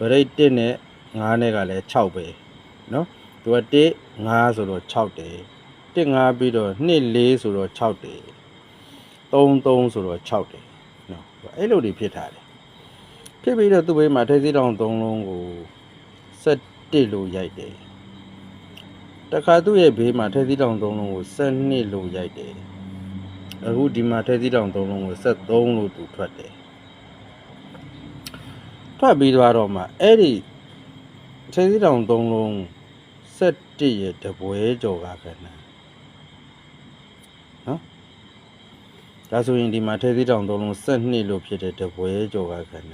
ဗရိတ်1နဲ့9နဲ့ကလည်း6ပဲနော်သူက1 5ဆိုတော့6တယ်1 5ပြီးတော့2 4ဆိုတော့6တယ်3 3ဆိုတော့6တယ်နော်အဲ့လိုတွေဖြစ်ထားတယ်ဖြစ်ပြီးတော့သူ့ဘေးမှာထိပ်စီးတောင်3လုံးကို7လို့ရိုက်တယ်တခါသူ့ရဲ့ဘေးမှာထိပ်စီးတောင်3လုံးကို7လို့ရိုက်တယ်အခုဒီမှာထိပ်စီးတောင်3လုံးကို73လို့သူထွက်တယ် ထွက်ပြီးသွားတော့မှအဲ့ဒီခြေစည်းတောင်သုံးလုံး7ရဲ့တပွဲကြော်ကခဏနော်ဒါဆိုရင်ဒီမှာခြေစည်းတောင်သုံးလုံး7လို့ဖြစ်တဲ့တပွဲကြော်ကခဏ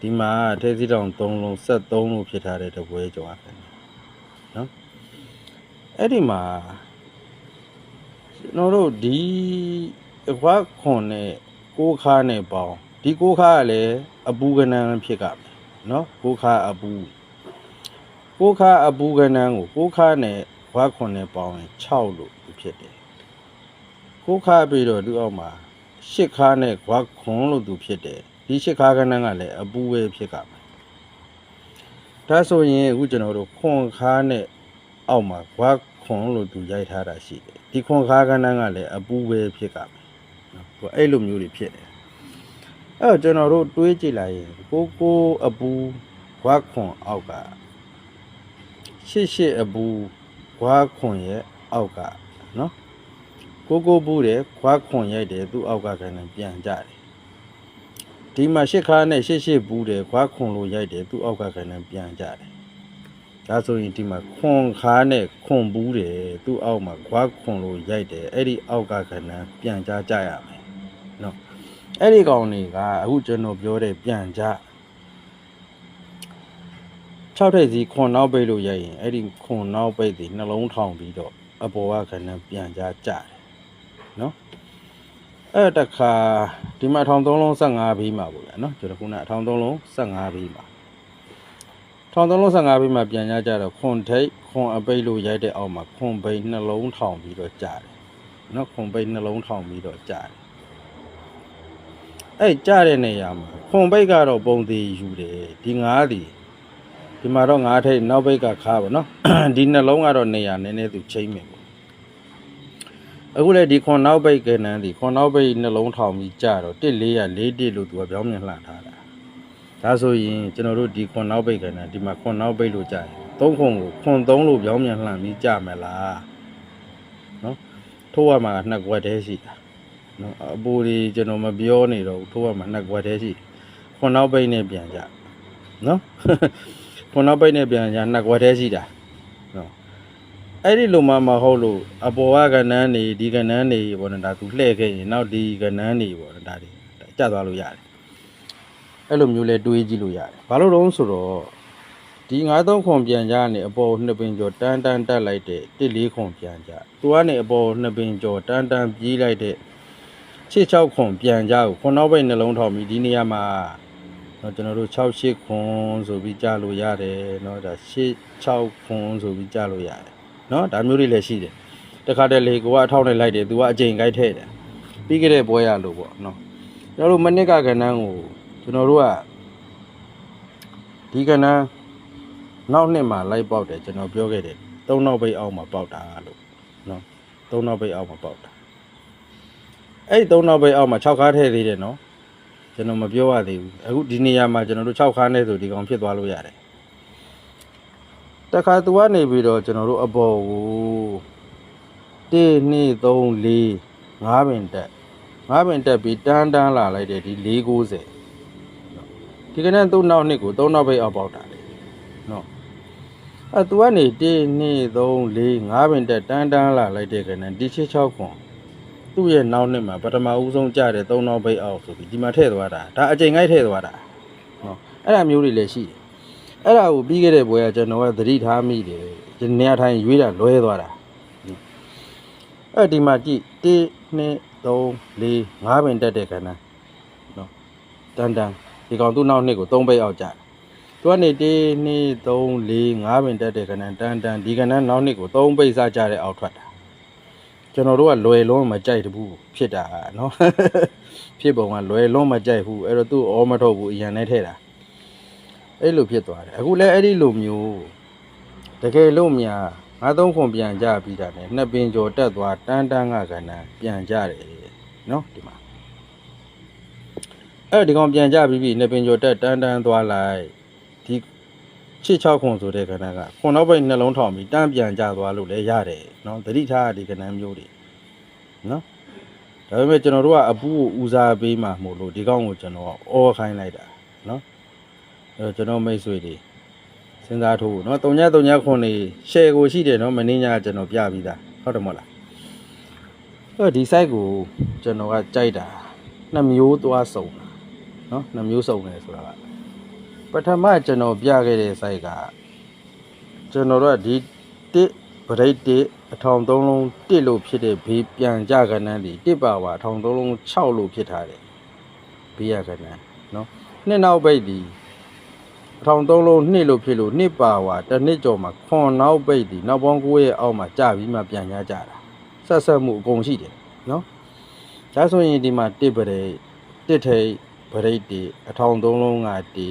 ဒီမှာခြေစည်းတောင်သုံးလုံး73လို့ဖြစ်ထားတဲ့တပွဲကြော်ကခဏနော်အဲ့ဒီမှာကျွန်တော်တို့ဒီအခွားခွန်နဲ့ကိုးခါနဲ့ပေါင်း ဒီကိုးခါကလည်းအပူကနန်းဖြစ်ကမယ်နော်ကိုးခါအပူကိုးခါအပူကနန်းကိုကိုးခါနဲ့ခွားခွန်နဲ့ပေါင်းရင်6လို့ဖြစ်တယ်ကိုးခါပြီးတော့သူ့အောက်မှာ8ခါနဲ့ခွားခွန်လို့သူဖြစ်တယ်ဒီ8ခါကနန်းကလည်းအပူပဲဖြစ်ကမယ်ဒါဆိုရင်အခုကျွန်တော်တို့ခွန်ခါနဲ့အောက်မှာခွားခွန်လို့သူရိုက်ထားတာရှိတယ်ဒီခွန်ခါကနန်းကလည်းအပူပဲဖြစ်ကမယ်နော်သူအဲ့လိုမျိုးတွေဖြစ်တယ် အဲ့တော့ကျွန်တော်တို့တွေးကြည့်လိုက်ရင်ကိုကိုအပူဝါခွန်အောက်ကရှစ်ရှစ်အပူဝါခွန်ရဲ့အောက်ကနော်ကိုကိုဘူးတယ်ဝါခွန်ရိုက်တယ်သူ့အောက်ကခဏပြန်ကြတယ်ဒီမှာရှစ်ခါနဲ့ရှစ်ရှစ်ဘူးတယ်ဝါခွန်လိုရိုက်တယ်သူ့အောက်ကခဏပြန်ကြတယ်ဒါဆိုရင်ဒီမှာခွန်ခါနဲ့ခွန်ဘူးတယ်သူ့အောက်မှာဝါခွန်လိုရိုက်တယ်အဲ့ဒီအောက်ကခဏပြန်ကြကြရမယ်နော် အဲ့ဒီကောင်တွေကအခုကျွန်တော်ပြောတဲ့ပြန်ကြ6ထိပ်စီခွန်နောက်ပိတ်လို့ရရင်အဲ့ဒီခွန်နောက်ပိတ်စီနှလုံးထောင်ပြီးတော့အပေါ်ကခဏပြန်ကြကြတယ်နော်အဲ့တခါဒီမှာထောင်3လုံး15ဘီးမှာပေါ့ဗျာနော်ကျွန်တော်ခုနထောင်3လုံး15ဘီးမှာထောင်3လုံး15ဘီးမှာပြန်ကြကြတော့ခွန်ထိပ်ခွန်အပိတ်လို့ရိုက်တဲ့အောက်မှာခွန်ပိတ်နှလုံးထောင်ပြီးတော့ကြတယ်နော်ခွန်ပိတ်နှလုံးထောင်ပြီးတော့ကြတယ် အဲ့ကြတဲ့နေရာမှာခွန်ပိတ်ကတော့ပုံသေးယူတယ်ဒီငါးဒီဒီမှာတော့ငါးထိတ်နောက်ပိတ်ကခါပါနော်ဒီနှလုံးကတော့နေရာနည်းနည်းသူချိန်မယ်ပေါ့အခုလေဒီခွန်နောက်ပိတ်ကနန်းဒီခွန်နောက်ပိတ်နှလုံးထောင်ပြီးကြတော့1 400 4တစ်လို့သူကပြောင်းပြန်လှန်ထားတာဒါဆိုရင်ကျွန်တော်တို့ဒီခွန်နောက်ပိတ်ကနန်းဒီမှာခွန်နောက်ပိတ်လို့ကြတယ်သုံးခွန်ကိုခွန်သုံးလို့ပြောင်းပြန်လှန်ပြီးကြမယ်လားနော်ထိုးရမှာကနှစ်ကွက်တည်းရှိတာ နော်အပူတွေကျွန်တော်မပြောနေတော့ဘူးထိုးရမှာနှစ်ကွက်တည်းရှိခွန်နောက်ပိတ်နဲ့ပြန်ကြနော်ခွန်နောက်ပိတ်နဲ့ပြန်ကြနှစ်ကွက်တည်းရှိတာနော်အဲ့ဒီလိုမှမဟုတ်လို့အပေါ်ကကနန်းနေဒီကနန်းနေပေါ့နော်ဒါသူလှည့်ခဲ့ရင်နောက်ဒီကနန်းနေပေါ့နော်ဒါတွေကျသွားလို့ရတယ်အဲ့လိုမျိုးလဲတွေးကြည့်လို့ရတယ်ဘာလို့တော့ဆိုတော့ဒီ93ခွန်ပြန်ကြနေအပေါ်နှစ်ပင်ကျော်တန်းတန်းတက်လိုက်တဲ့14ခွန်ပြန်ကြသူကနေအပေါ်နှစ်ပင်ကျော်တန်းတန်းပြေးလိုက်တဲ့ ရှစ်6ခွန်ပြန်ကြကိုခွန်နောက်ပိတ်နှလုံးထောင်ပြီးဒီနေရာမှာတော့ကျွန်တော်တို့6 8ခွန်ဆိုပြီးကြားလို့ရတယ်เนาะဒါ8 6ခွန်ဆိုပြီးကြားလို့ရတယ်เนาะဒါမျိုးတွေလည်းရှိတယ်တခါတည်းလေကိုကအထောက်နဲ့လိုက်တယ်သူကအချိန်ကြိုက်ထဲ့တယ်ပြီးခဲ့တဲ့ပွဲရလို့ပေါ့เนาะကျွန်တော်တို့မနစ်ကကဏ္ဍကိုကျွန်တော်တို့ကဒီကဏ္ဍနောက်နှစ်မှာလိုက်ပေါက်တယ်ကျွန်တော်ပြောခဲ့တယ်၃နောက်ပိတ်အောက်မှာပေါက်တာလို့เนาะ၃နောက်ပိတ်အောက်မှာပေါက်တာ အဲ့ဒီသုံးနောက်ပဲအောက်မှာ6ခါထည့်သေးတယ်နော်ကျွန်တော်မပြောရသေးဘူးအခုဒီနေရာမှာကျွန်တော်တို့6ခါနဲ့ဆိုဒီကောင်ဖြစ်သွားလို့ရတယ်တခါသူကနေပြီးတော့ကျွန်တော်တို့အပေါ်ကို1 2 3 4 5ပင်တက်5ပင်တက်ပြီးတန်းတန်းလာလိုက်တယ်ဒီ490ဒီကနေ့သုံးနောက်နှစ်ကိုသုံးနောက်ပဲအောက်ပေါက်တာလေနော်အဲသူကနေ1 2 3 4 5ပင်တက်တန်းတန်းလာလိုက်တဲ့ကနေ့ဒီ66ခွန် သူ့ရဲ့နောက်နှစ်မှာပထမဦးဆုံးကြတဲ့သုံးနောက်ဘိတ်အောက်ဆိုပြီးဒီမှာထည့်သွားတာဒါအချိန်ငိုက်ထည့်သွားတာနော်အဲ့ဒါမျိုးတွေလည်းရှိတယ်အဲ့ဒါကိုပြီးခဲ့တဲ့ဘွဲကကျွန်တော်ကသတိထားမိတယ်ဒီနေရာထိုင်ရွေးတာလွဲသွားတာအဲ့ဒီမှာကြည့်1 2 3 4 5ပင်တက်တဲ့ခဏနော်တန်တန်ဒီကောင်သူ့နောက်နှစ်ကို3ဘိတ်အောက်ကြတယ်သူကနေ1 2 3 4 5ပင်တက်တဲ့ခဏတန်တန်ဒီကဏ္ဍနောက်နှစ်ကို3ဘိတ်စားကြတဲ့အောက်ထွက်တာ ကျွန်တော်တို့ကလွယ်လုံးမကြိုက်တဘူးဖြစ်တာနော်ဖြစ်ပုံကလွယ်လုံးမကြိုက်ဘူးအဲ့တော့သူ့အော်မထုတ်ဘူးအရန်နဲ့ထဲတာအဲ့လိုဖြစ်သွားတယ်အခုလည်းအဲ့ဒီလိုမျိုးတကယ်လို့များငါသုံးခွန်ပြန်ကြပြီးတာနဲ့နှစ်ပင်ကျော်တက်သွားတန်းတန်းကကဏ္ဍပြန်ကြတယ်နော်ဒီမှာအဲ့ဒီကောင်ပြန်ကြပြီးပြီနှစ်ပင်ကျော်တက်တန်းတန်းသွားလိုက်ဒီ ချစ်6ခွန်ဆိုတဲ့ကဏ္ဍကခွန်နောက်ပိတ်နှလုံးထောင်ပြီးတန်းပြန်ကြသွားလို့လည်းရတယ်နော်သတိထားဒီကဏ္ဍမျိုးတွေနော်ဒါပေမဲ့ကျွန်တော်တို့ကအပူကိုဦးစားပေးမှမို့လို့ဒီကောင်ကိုကျွန်တော်ကအော်ခိုင်းလိုက်တာနော်အဲ့တော့ကျွန်တော်မိတ်ဆွေတွေစဉ်းစားထိုးနော်တုံညတုံညခွန်နေရှယ်ကိုရှိတယ်နော်မင်းညာကျွန်တော်ပြပြီးသားဟုတ်တယ်မဟုတ်လားအဲ့တော့ဒီ site ကိုကျွန်တော်ကကြိုက်တာနှစ်မျိုးသွားစုံတာနော်နှစ်မျိုးစုံတယ်ဆိုတာက ပထမကျွန်တော်ပြခဲ့တဲ့ site ကကျွန်တော်တို့ကဒီတစ်ပရိတ်တစ်အထောင်သုံးလုံးတစ်လို့ဖြစ်တဲ့ဘေးပြန်ကြကဏ္ဍဒီတစ်ပါဝါအထောင်သုံးလုံး6လို့ဖြစ်ထားတယ်ဘေးရကဏ္ဍနော်နှစ်နောက်ပိတ်ဒီအထောင်သုံးလုံးနှစ်လို့ဖြစ်လို့နှစ်ပါဝါတစ်နှစ်ကျော်မှာခွန်နောက်ပိတ်ဒီနောက်ပေါင်း9ရဲ့အောက်မှာကြာပြီးမှပြန်ကြကြတာဆက်ဆက်မှုအကုန်ရှိတယ်နော်ဒါဆိုရင်ဒီမှာတစ်ပရိတ်တစ်ထိတ်ပရိတ်ဒီအထောင်သုံးလုံးကဒီ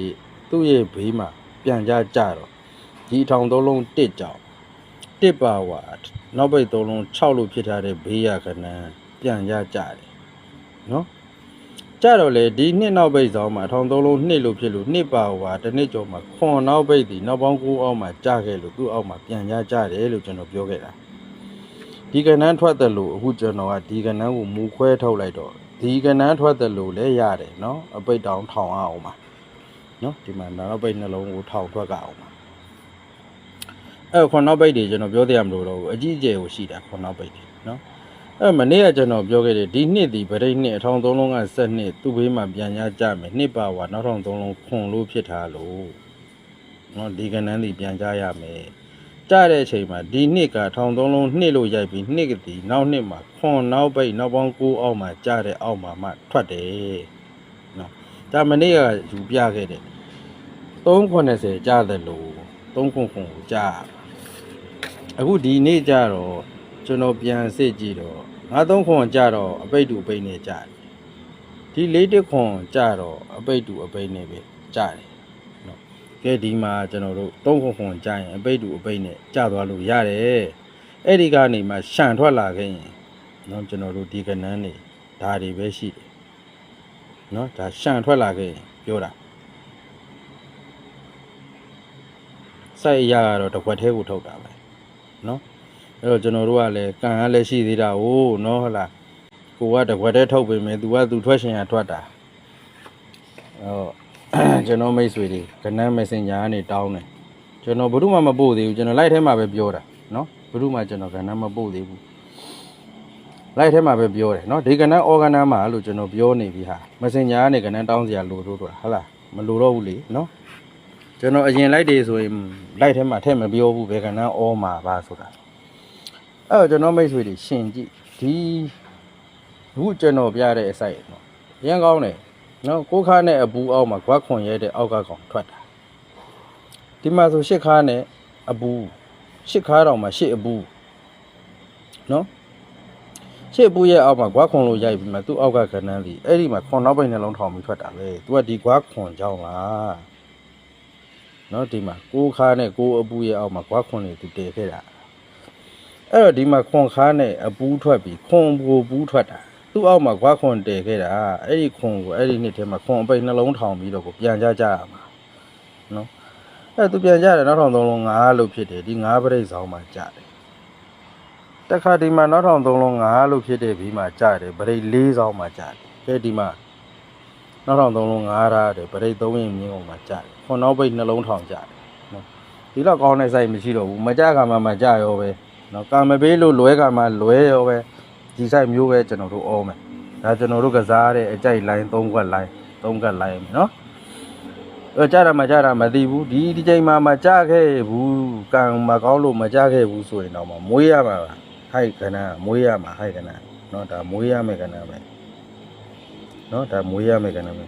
သူ့ရဲ့ဘေးမှာပြန်ကြကြတော့ဒီအထောင်သုံးလုံးတစ်ကြောင်တစ်ပါဝါနောက်ပိတ်သုံးလုံး6လို့ဖြစ်ထားတဲ့ဘေးရခဏပြန်ရကြတယ်နော်ကြတော့လေဒီနှစ်နောက်ပိတ်ဆောင်မှာထောင်သုံးလုံးနှစ်လို့ဖြစ်လို့နှစ်ပါဝါတစ်နှစ်ကျော်မှာခွန်နောက်ပိတ်ဒီနောက်ပေါင်း9အောက်မှာကြခဲ့လို့သူ့အောက်မှာပြန်ရကြတယ်လို့ကျွန်တော်ပြောခဲ့တာဒီကဏ္ဍထွက်တယ်လို့အခုကျွန်တော်ကဒီကဏ္ဍကိုမူခွဲထုတ်လိုက်တော့ဒီကဏ္ဍထွက်တယ်လို့လည်းရတယ်နော်အပိတ်တောင်ထောင်အောင်ပါ နော်ဒီမှာနောက်ပိတ်နှလုံးကိုထောင်ထွက်ကအောင်ပါအဲ့ခွန်နောက်ပိတ်တွေကျွန်တော်ပြောသေးရမလို့တော့ဘူးအကြီးအကျယ်ကိုရှိတာခွန်နောက်ပိတ်တွေနော်အဲ့မနေ့ကကျွန်တော်ပြောခဲ့တယ်ဒီနှစ်ဒီဗရိတ်နှစ်အထောင်သုံးလုံးကဆက်နှစ်သူ့ဘေးမှာပြန်ရကြမယ်နှစ်ပါဝါနောက်ထောင်သုံးလုံးခွန်လို့ဖြစ်ထားလို့နော်ဒီကနန်းဒီပြန်ကြရမယ်ကြတဲ့အချိန်မှာဒီနှစ်ကထောင်သုံးလုံးနှစ်လို့ရိုက်ပြီးနှစ်ကတိနောက်နှစ်မှာခွန်နောက်ပိတ်နောက်ပေါင်း9အောက်မှာကြတဲ့အောက်မှာမှထွက်တယ်နော် ဒါမနေ့ကယူပြခဲ့တယ်390ကြတယ်လို့3ခွန်ခွန်ကိုကြားရအခုဒီနေ့ကျတော့ကျွန်တော်ပြန်စစ်ကြည့်တော့93ခွန်ကျတော့အပိတ်တူအပိတ်နဲ့ကြာတယ်ဒီ41ခွန်ကျတော့အပိတ်တူအပိတ်နဲ့ပဲကြာတယ်နော်ကဲဒီမှာကျွန်တော်တို့3ခွန်ခွန်ကြာရင်အပိတ်တူအပိတ်နဲ့ကြာသွားလို့ရတယ်အဲ့ဒီကနေမှရှန်ထွက်လာခဲ့ရင်နော်ကျွန်တော်တို့ဒီကနန်းနေဒါတွေပဲရှိတယ် နော်ဒါရှန်ထွက်လာခဲ့ရင်ပြောတာစိုက်အရာကတော့တစ်ခွက်သေးကိုထုတ်တာပဲ နော်အဲ့တော့ကျွန်တော်တို့ကလည်းကံကလည်းရှိသေးတာ哦နော်ဟုတ်လားကိုကတကွက်တည်းထုတ်ပေမဲ့ तू က तू ထွက်ရှင်ရထွက်တာအဲ့တော့ကျွန်တော်မိတ်ဆွေတွေကနန်း messenger ကနေတောင်းတယ်ကျွန်တော်ဘုရုမှမပို့သေးဘူးကျွန်တော် live ထဲမှာပဲပြောတာနော်ဘုရုမှကျွန်တော်ကနန်းမပို့သေးဘူး live ထဲမှာပဲပြောတယ်နော်ဒီကနန်း organ မှာလို့ကျွန်တော်ပြောနေပြီဟာ messenger ကနေကနန်းတောင်းစရာလိုတော့တော့ဟုတ်လားမလိုတော့ဘူးလေနော်ကျွန်တော်အရင် live တွေဆိုရင် live ထဲမှာထည့်မပြောဘူးဘယ်ကနန်း all မှာပါဆိုတာအဲ့တော့ကျွန်တော်မိတ်ဆွေတွေရှင်ကြည့်ဒီအခုကျွန်တော်ပြတဲ့အစိုက်နော်ရန်ကောင်းတယ်နော်ကိုးခါနဲ့အပူအောက်မှာခွက်ခွန်ရဲတဲ့အောက်ကကောင်ထွက်တာဒီမှာဆိုရှစ်ခါနဲ့အပူရှစ်ခါတောင်မှာရှစ်အပူနော်ရှစ် အပူရဲ့အောက်မှာခွက်ခွန်လို့ရိုက်ပြီးမှသူ့အောက်ကခဏန်းလီအဲ့ဒီမှာခွန်နောက်ပိတ်နှလုံးထောင်ပြီးထွက်တာပဲသူကဒီခွက်ခွန်ကြောင်းလားနော်ဒီမှာကိုးခါနဲ့ကိုးအပူရဲ့အောက်မှာခွက်ခွန်တွေသူတည်ခဲ့တာအဲ့တော့ဒီမှာခွန်ခါနဲ့အပူးထွက်ပြီးခွန်ဘူပူးထွက်တာသူ့အောက်မှာခွာခွန်တည်ခဲ့တာအဲ့ဒီခွန်ကိုအဲ့ဒီနှစ်ထဲမှာခွန်အပိတ်နှလုံးထောင်ပြီးတော့ကိုပြန်ကြကြရမှာနော်အဲ့သူပြန်ကြတယ်နောက်ထောင်သုံးလုံး9လို့ဖြစ်တယ်ဒီ9ပြိတ်ဆောင်မှာကြတယ် တခါဒီမှာနောက်ထောင်သုံးလုံး9လို့ဖြစ်တဲ့ဘီမှာကြတယ်ပြိတ်4ဆောင်မှာကြတယ်ကဲဒီမှာနောက်ထောင်သုံးလုံး9ထားတယ်ပြိတ်3ရင်မြင်းကုန်မှာကြတယ်ခွန်နောက်ပိတ်နှလုံးထောင်ကြတယ်နော်ဒီတော့ကောင်းတဲ့စိုက်မရှိတော့ဘူးမကြကမှမကြရောပဲနော်ကာမပေးလို့လွဲကမှလွဲရောပဲဒီဆိုင်မျိုးပဲကျွန်တော်တို့အောမယ်ဒါကျွန်တော်တို့ကစားတဲ့အကြိုက်လိုင်း၃ခွက်လိုင်း၃ခွက်လိုင်းနော်အဲကြတာမကြတာမသိဘူးဒီဒီချိန်မှာမကြခဲ့ဘူးကံမကောင်းလို့မကြခဲ့ဘူးဆိုရင်တော့မမွေးရမှာပါ ဟိုက်ကနန်းမွေးရမှာဟိုက်ကနန်းနော်ဒါမွေးရမယ်ကနန်းပဲနော်ဒါမွေးရမယ်ကနန်းပဲ